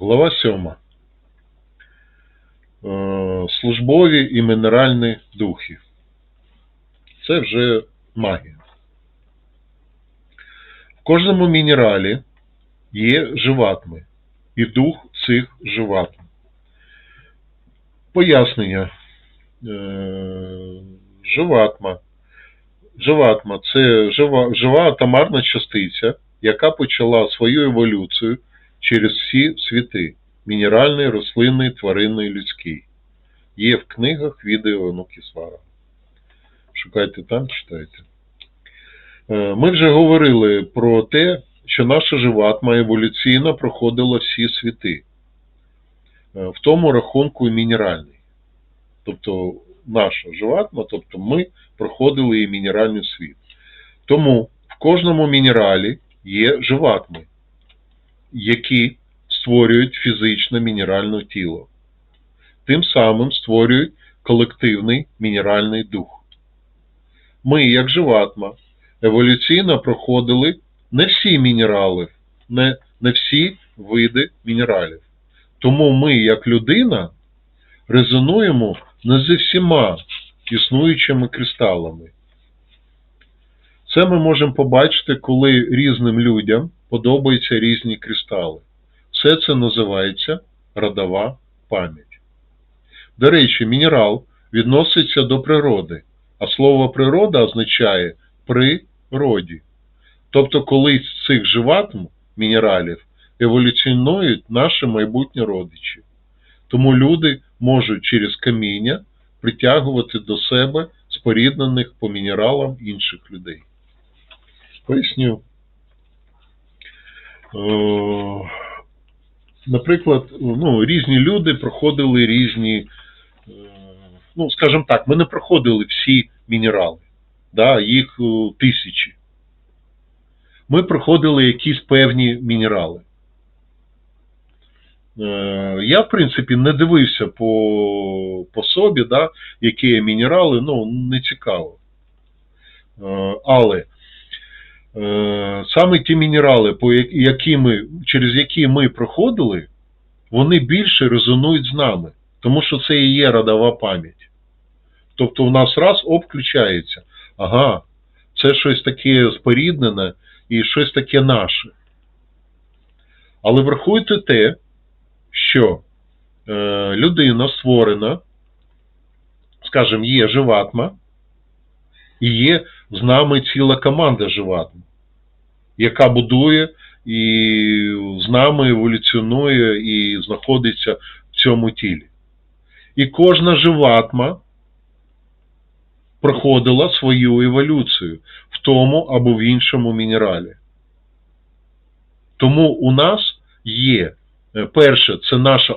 Глава 7. Е, Службові і мінеральні духи. Це вже магія. В кожному мінералі є живатми і дух цих живатм. Пояснення. Е, Живатма. Живатма це жива, жива атомарна частиця, яка почала свою еволюцію через всі світи мінеральний, рослинний, тваринний, людський. Є в книгах відео Нукісвара. Шукайте там, читайте. Е, Ми вже говорили про те, що наша живатма еволюційно проходила всі світи, Е, в тому рахунку і мінеральний. Тобто наша живатма, тобто ми проходили і мінеральний світ. Тому в кожному мінералі є живатми, які створюють фізичне мінеральне тіло. Тим самим створюють колективний мінеральний дух. Ми, як живатма, еволюційно проходили не всі мінерали, не, не всі види мінералів. Тому ми, як людина, резонуємо не зі всіма існуючими кристалами. Це ми можемо побачити, коли різним людям подобаються різні кристали. Все це називається родова пам'ять. До речі, мінерал відноситься до природи, а слово природа означає при роді. Тобто, коли з цих живатм мінералів еволюціонують наші майбутні родичі. Тому люди можуть через каміння притягувати до себе споріднених по мінералам інших людей. Поясню. Е, Наприклад, ну, різні люди проходили різні, е, ну, скажімо так, ми не проходили всі мінерали, да, їх е, тисячі. Ми проходили якісь певні мінерали. Я, в принципі, не дивився по, по собі, да, які мінерали, ну, не цікаво. Але саме ті мінерали, по які ми, через які ми проходили, вони більше резонують з нами, тому що це і є родова пам'ять. Тобто у нас раз оп, включається. Ага, це щось таке споріднене і щось таке наше. Але врахуйте те, що е, людина створена, скажімо, є живатма, і є з нами ціла команда живатм, яка будує і з нами еволюціонує і знаходиться в цьому тілі. І кожна живатма проходила свою еволюцію в тому або в іншому мінералі. Тому у нас є Е, Перше, це наша,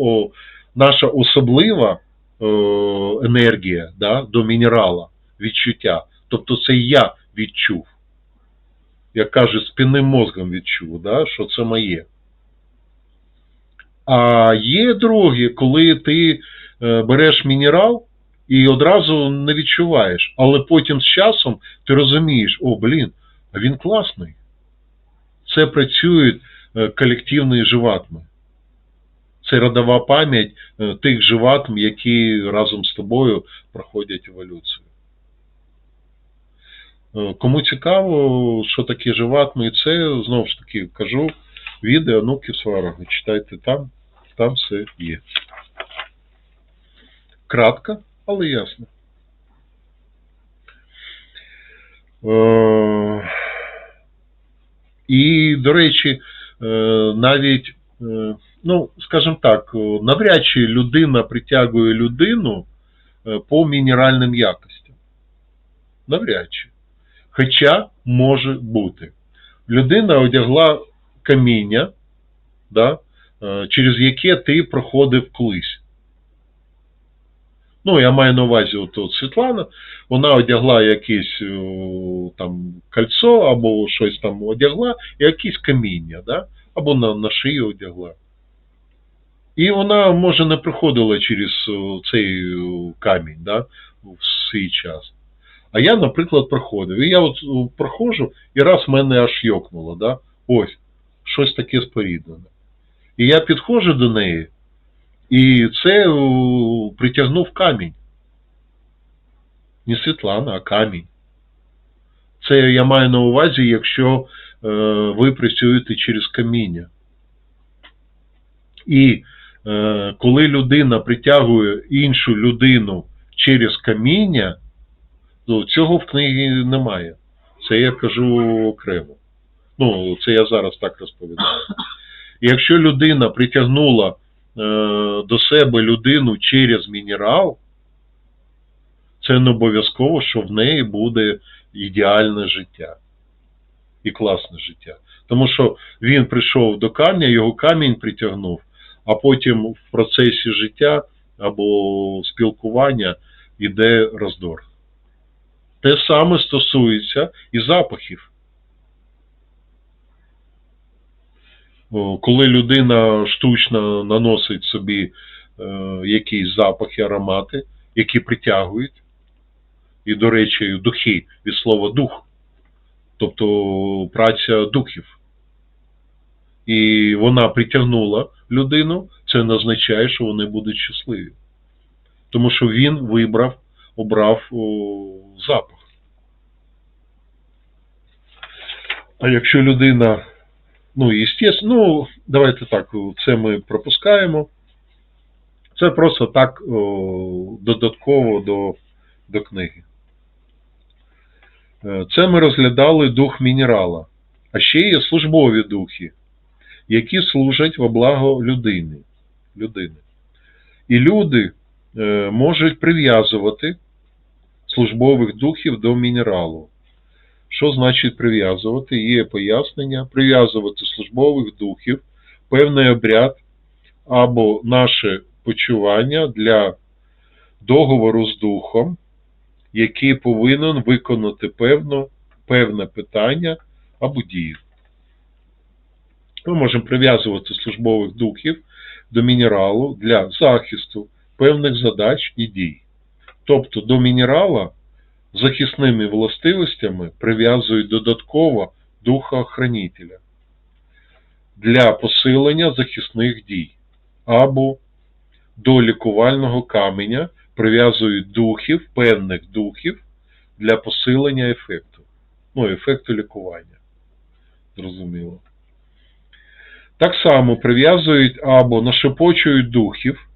о, наша особлива е, енергія да, до мінерала, відчуття. Тобто це я відчув. Як каже, спинним мозгом відчув, да, що це моє. А є друге, коли ти е, береш мінерал і одразу не відчуваєш, але потім з часом ти розумієш, о, блін, а він класний. Це працюють е, колективні живатми. Це родова пам'ять е, тих живатм, які разом з тобою проходять еволюцію. Е, Кому цікаво, що таке живатми, і це знову ж таки кажу, відео Нуки Сварога. Читайте там, там все є. Кратко, але ясно. Е, І, до речі, е, навіть, ну, скажімо так, навряд чи людина притягує людину по мінеральним якостям. Навряд чи. Хоча може бути. Людина одягла каміння, да, е, через яке ти проходив колись. Ну, я маю на увазі от, от Світлана, вона одягла якесь о, там кольцо або щось там одягла, і якесь каміння, да? або на, на шию одягла. І вона, може, не проходила через о, цей камінь да? в свій час. А я, наприклад, проходив. І я от проходжу, і раз мене аж йокнуло, да? ось, щось таке споріднене. І я підходжу до неї, і це о, притягнув камінь. Не Світлана, а камінь. Це я маю на увазі, якщо е, ви працюєте через каміння. І е, коли людина притягує іншу людину через каміння, то цього в книгі немає. Це я кажу окремо. Ну, це я зараз так розповідаю. Якщо людина притягнула е, до себе людину через мінерал, це не обов'язково, що в неї буде ідеальне життя і класне життя. Тому що він прийшов до камня, його камінь притягнув, а потім в процесі життя або спілкування йде роздор. Те саме стосується і запахів. Коли людина штучно наносить собі е, якісь запахи, аромати, які притягують, і, до речі, духи від слова дух, тобто праця духів. І вона притягнула людину, це не означає, що вони будуть щасливі. Тому що він вибрав, обрав запах. А якщо людина, ну, естественно, ну, давайте так, це ми пропускаємо. Це просто так о, додатково до, до книги. Е, Це ми розглядали дух мінерала. А ще є службові духи, які служать во благо людини. людини. І люди е, можуть прив'язувати службових духів до мінералу. Що значить прив'язувати? Є пояснення. Прив'язувати службових духів, певний обряд або наше почування для договору з духом, який повинен виконати певно, певне питання або дію. Ми можемо прив'язувати службових духів до мінералу для захисту певних задач і дій. Тобто до мінерала захисними властивостями прив'язують додатково духа-хранителя для посилення захисних дій, або до лікувального каменя прив'язують духів, певних духів для посилення ефекту. Ну, ефекту лікування. Зрозуміло. Так само прив'язують або нашепочують духів,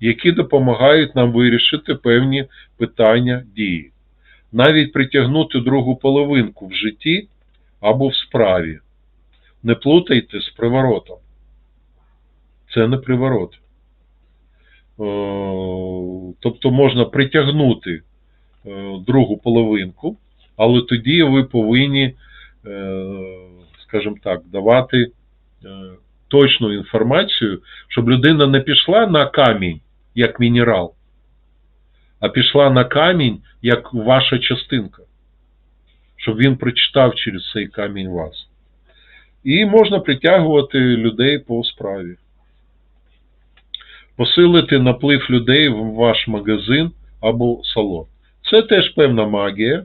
які допомагають нам вирішити певні питання дії. Навіть притягнути другу половинку в житті або в справі. Не плутайте з приворотом. Це не приворот. Е, Тобто можна притягнути е, другу половинку, але тоді ви повинні, е, скажімо так, давати точну інформацію, щоб людина не пішла на камінь як мінерал, а пішла на камінь як ваша частинка, щоб він прочитав через цей камінь вас. І можна притягувати людей по справі. Посилити наплив людей в ваш магазин або салон. Це теж певна магія,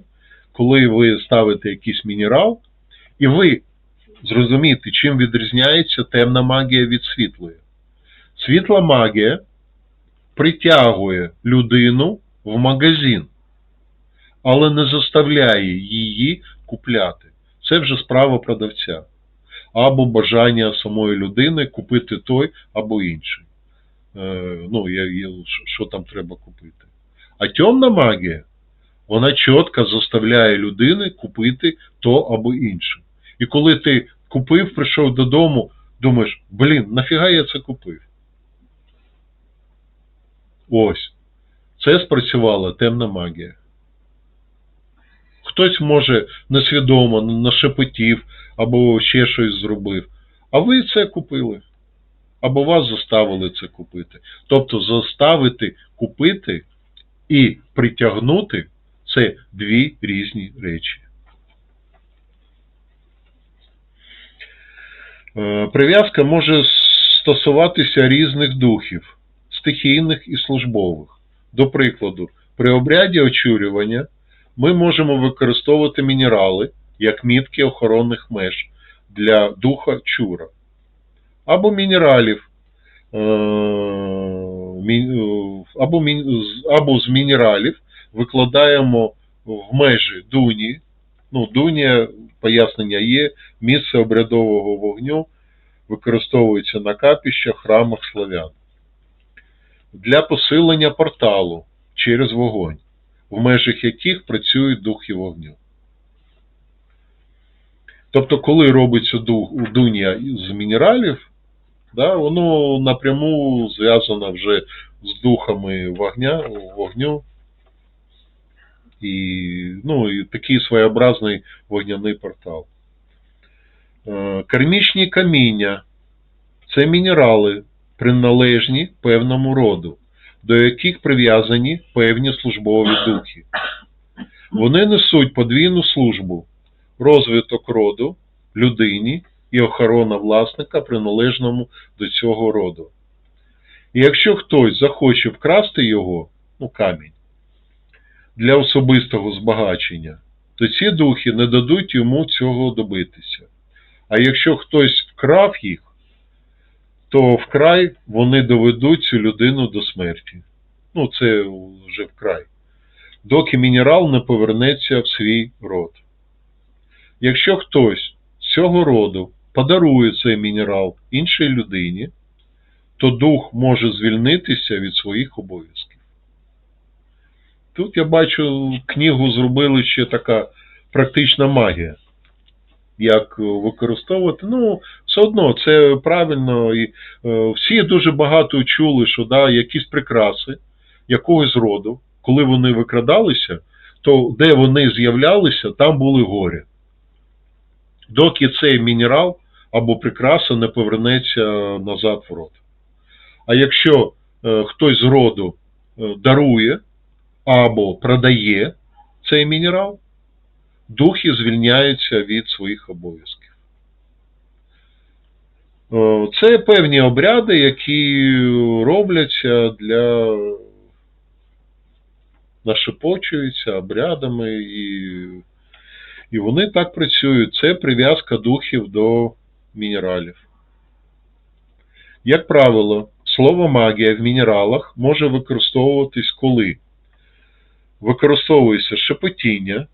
коли ви ставите якийсь мінерал, і ви зрозумієте, чим відрізняється темна магія від світлої. Світла магія притягує людину в магазин, але не заставляє її купляти. Це вже справа продавця. Або бажання самої людини купити той або інший. Е, ну, я, я, що там треба купити. А темна магія, вона чітко заставляє людини купити то або інше. І коли ти купив, прийшов додому, думаєш, блін, нафіга я це купив? Ось. Це спрацювала темна магія. Хтось може несвідомо нашепотів або ще щось зробив. А ви це купили. Або вас заставили це купити. Тобто заставити купити і притягнути це дві різні речі. Е, Прив'язка може стосуватися різних духів, стихійних і службових. До прикладу, при обряді очурювання ми можемо використовувати мінерали як мітки охоронних меж для духа чура. або мінералів, е, е, або, або з мінералів викладаємо в межі дуні. Ну, дуня, пояснення є, місце обрядового вогню використовується на капіщах, храмах славян. Для посилення порталу через вогонь, в межах яких працюють духи вогню. Тобто, коли робиться дух, дуня з мінералів, да, воно напряму зв'язано вже з духами вогня, вогню. І, ну, і такий своєобразний вогняний портал. Е, Кармічні каміння це мінерали, приналежні певному роду, до яких прив'язані певні службові духи. Вони несуть подвійну службу розвиток роду, людині і охорона власника, приналежному до цього роду. І якщо хтось захоче вкрасти його, ну камінь, для особистого збагачення, то ці духи не дадуть йому цього добитися. А якщо хтось вкрав їх, то вкрай вони доведуть цю людину до смерті. Ну, це вже вкрай. Доки мінерал не повернеться в свій род. Якщо хтось з цього роду подарує цей мінерал іншій людині, то дух може звільнитися від своїх обов'язків. Тут я бачу, книгу зробили ще така практична магія. Як використовувати. Ну, все одно це правильно. І, е, всі дуже багато чули, що да, якісь прикраси якогось роду, коли вони викрадалися, то де вони з'являлися, там були горі. Доки цей мінерал або прикраса не повернеться назад в рот. А якщо е, хтось з роду е, дарує або продає цей мінерал, духи звільняються від своїх обов'язків. Е, Це певні обряди, які робляться для нашепочуються обрядами, і, і вони так працюють. Це прив'язка духів до мінералів. Як правило, слово магія в мінералах може використовуватись коли використовується шепотіння,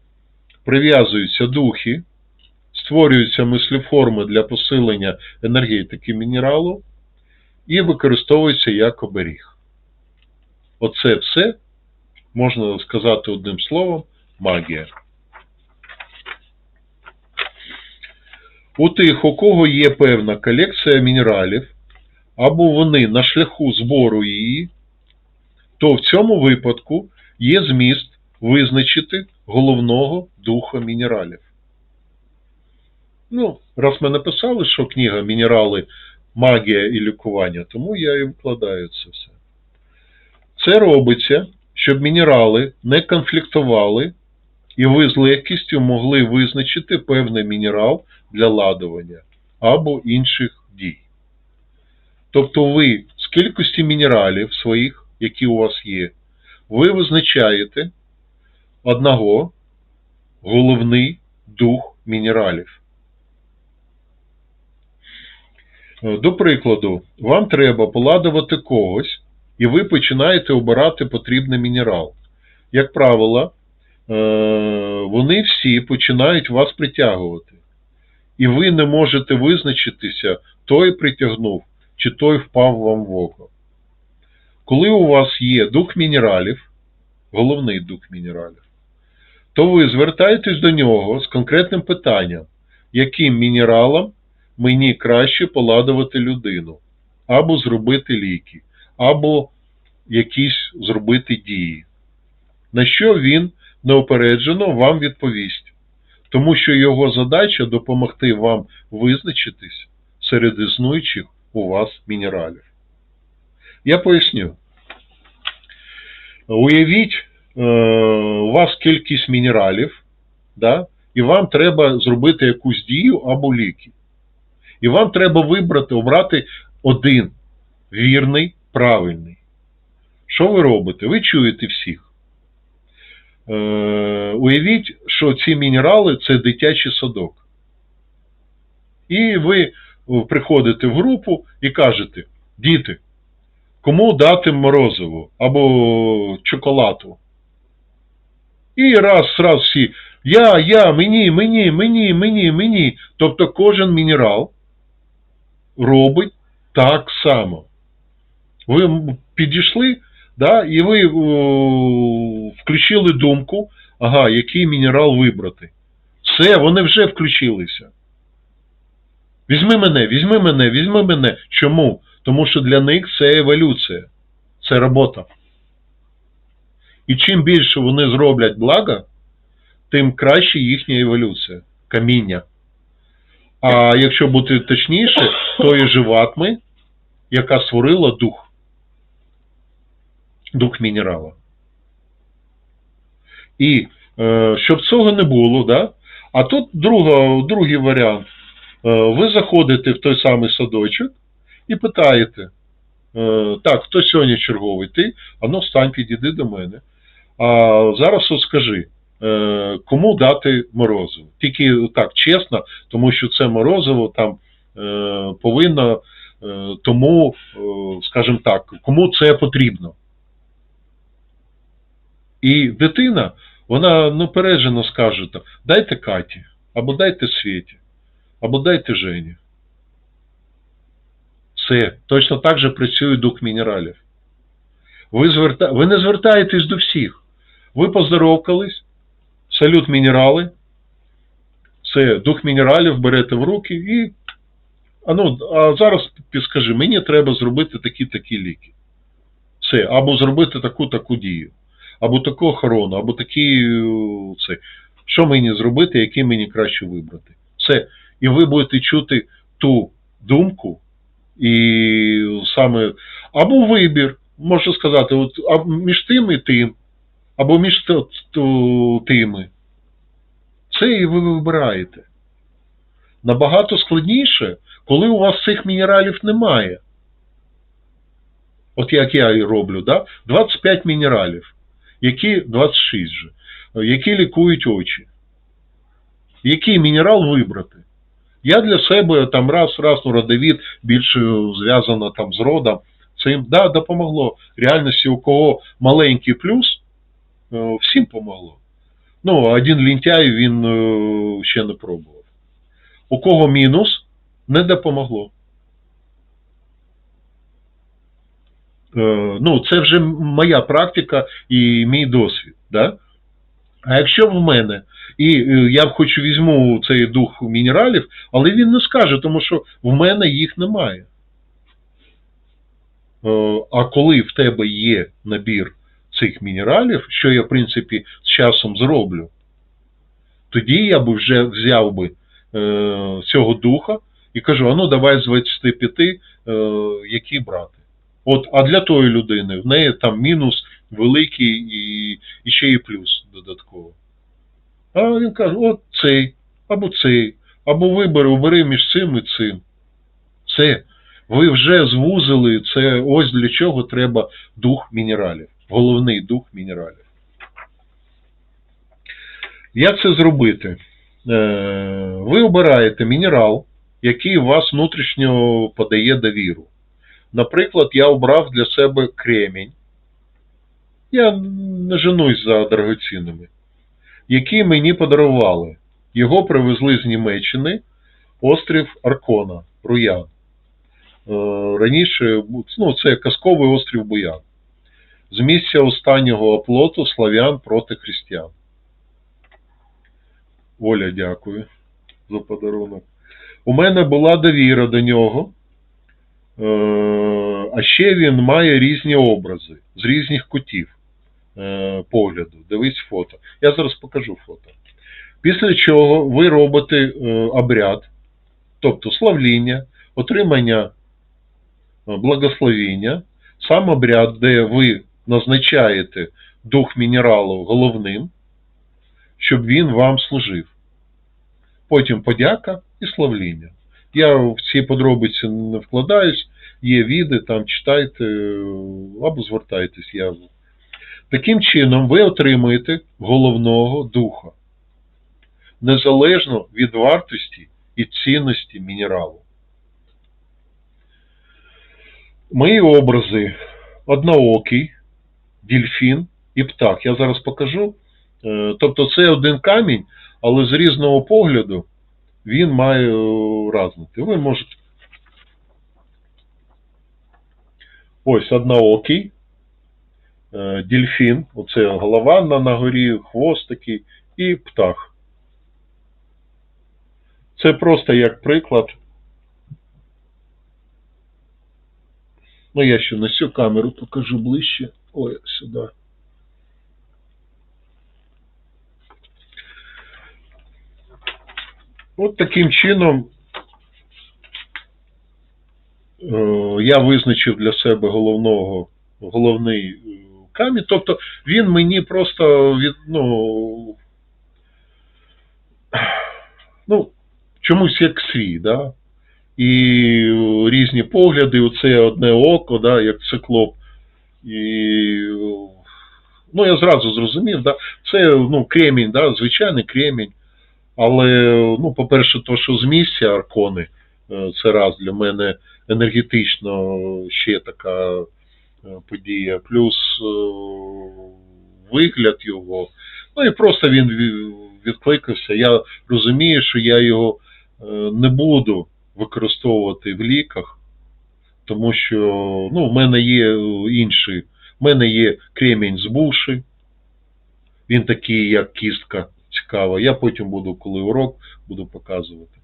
прив'язуються духи, створюються мислеформи для посилення енергетики мінералу і використовується як оберіг. Оце все можна сказати одним словом магія. У тих, у кого є певна колекція мінералів, або вони на шляху збору її, то в цьому випадку є зміст визначити головного духа мінералів. Ну, раз ми написали, що книга Мінерали, магія і лікування, тому я і вкладаю це все. Це робиться, щоб мінерали не конфліктували і ви з легкістю могли визначити певний мінерал для ладування або інших дій. Тобто ви з кількості мінералів своїх, які у вас є, ви визначаєте одного головний дух мінералів. Е, До прикладу, вам треба поладувати когось, і ви починаєте обирати потрібний мінерал. Як правило, е, вони всі починають вас притягувати. І ви не можете визначитися, той притягнув, чи той впав вам в око. Коли у вас є дух мінералів, головний дух мінералів, то ви звертаєтесь до нього з конкретним питанням, яким мінералом мені краще поладувати людину, або зробити ліки, або якісь зробити дії. На що він неопереджено вам відповість, тому що його задача допомогти вам визначитись серед існуючих у вас мінералів. Я поясню. Уявіть, у вас кількість мінералів, да, і вам треба зробити якусь дію або ліки. І вам треба вибрати, обрати один вірний, правильний. Що ви робите? Ви чуєте всіх. Е, уявіть, що ці мінерали це дитячий садок. І ви приходите в групу і кажете, діти, кому дати морозиво або чоколаду? І раз, раз всі, я, я, мені, мені, мені, мені, мені. Тобто кожен мінерал робить так само. Ви підійшли, да, і ви о, включили думку, ага, який мінерал вибрати. Все, вони вже включилися. Візьми мене, візьми мене, візьми мене. Чому? Тому що для них це еволюція, це робота. І чим більше вони зроблять блага, тим краще їхня еволюція, каміння. А якщо бути точніше, то і живатми, яка створила дух. Дух мінерала. І е, щоб цього не було, да? а тут друга, другий варіант. Е, ви заходите в той самий садочок і питаєте: е, так, хто сьогодні черговий? Ти? Ану, встань, підійди до мене. А зараз от скажи, е, кому дати морозиво? Тільки так, чесно, тому що це морозиво там е, повинно е, тому, скажімо так, кому це потрібно. І дитина, вона напереджено скаже, дайте Каті, або дайте Світі, або дайте Жені. Все, точно так же працює дух мінералів. Ви, зверта... ви не звертаєтесь до всіх. Ви поздоровкались, салют мінерали, це дух мінералів берете в руки і. А, ну, а зараз підскажи, мені треба зробити такі-такі ліки. Все, або зробити таку-таку дію, або таку охорону, або такі. Це. Що мені зробити, який мені краще вибрати? Все. І ви будете чути ту думку, і саме або вибір, можу сказати, от, між тим і тим, або між тими. Це і ви вибираєте. Набагато складніше, коли у вас цих мінералів немає. От як я і роблю, да? 25 мінералів, які 26 же, які лікують очі. Який мінерал вибрати? Я для себе там раз, раз, ну, родовід більше зв'язано там з родом. Цим да, допомогло. Реальності, у кого маленький плюс, всім помогло. Ну, один лінтяй він е, ще не пробував. У кого мінус, не допомогло. Е, Ну, це вже моя практика і мій досвід. Да? А якщо в мене, і е, я хоч візьму цей дух мінералів, але він не скаже, тому що в мене їх немає. Е, А коли в тебе є набір цих мінералів, що я, в принципі, з часом зроблю, тоді я би вже взяв би е, цього духа і кажу: а ну давай з 25 е, які брати. От, а для тої людини в неї там мінус великий і, і ще і плюс додатково. А він каже, от цей, або цей, або вибери, обери між цим і цим. Все. Ви вже звузили це ось для чого треба дух мінералів. Головний дух мінералів. Як це зробити? Е, Ви обираєте мінерал, який вас внутрішньо подає довіру. Наприклад, я обрав для себе кремінь. Я не женусь за дорогоцінними, які мені подарували. Його привезли з Німеччини, острів Аркона, Руян. Е, Раніше ну, це казковий острів Буян. З місця останнього оплоту славян проти християн. Оля, дякую за подарунок. У мене була довіра до нього. Е, А ще він має різні образи з різних кутів е, погляду. Дивись фото. Я зараз покажу фото. Після чого ви робите е, обряд, тобто славління, отримання благословіння, сам обряд, де ви назначаєте дух мінералу головним, щоб він вам служив. Потім подяка і славління. Я в ці подробиці не вкладаюсь, є віди, там читайте або звертайтесь. Я... Таким чином ви отримуєте головного духа, незалежно від вартості і цінності мінералу. Мої образи одноокий, дільфін і птах. Я зараз покажу. Е, Тобто це один камінь, але з різного погляду він має е, разнити. Ви можете. Ось одноокий, е, дільфін, оце голова на, на горі, хвост такий, і птах. Це просто як приклад. Ну, я ще на цю камеру покажу ближче. Ой, сюди. От таким чином е, я визначив для себе головного, головний е, камінь. Тобто він мені просто від, ну, ну, чомусь як свій, да? і різні погляди, оце одне око, да, як циклоп. І, ну, я зразу зрозумів, да, це ну, кремінь, да, звичайний кремінь. Але, ну, по-перше, то, що з місця аркони, е, це раз для мене енергетично ще така е, подія. Плюс е, вигляд його. Ну і просто він відкликався. Я розумію, що я його не буду використовувати в ліках, тому що ну, в мене є інший. В мене є кремінь з буші, він такий, як кістка цікава. Я потім буду, коли урок, буду показувати.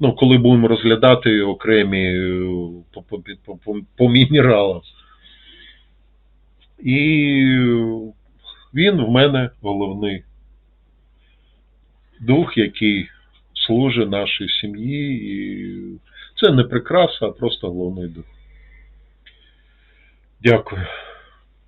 Ну, коли будемо розглядати окремі е, по, по, по, по, мінералам. І він в мене головний дух, який служить нашій сім'ї. І це не прикраса, а просто головний дух. Дякую.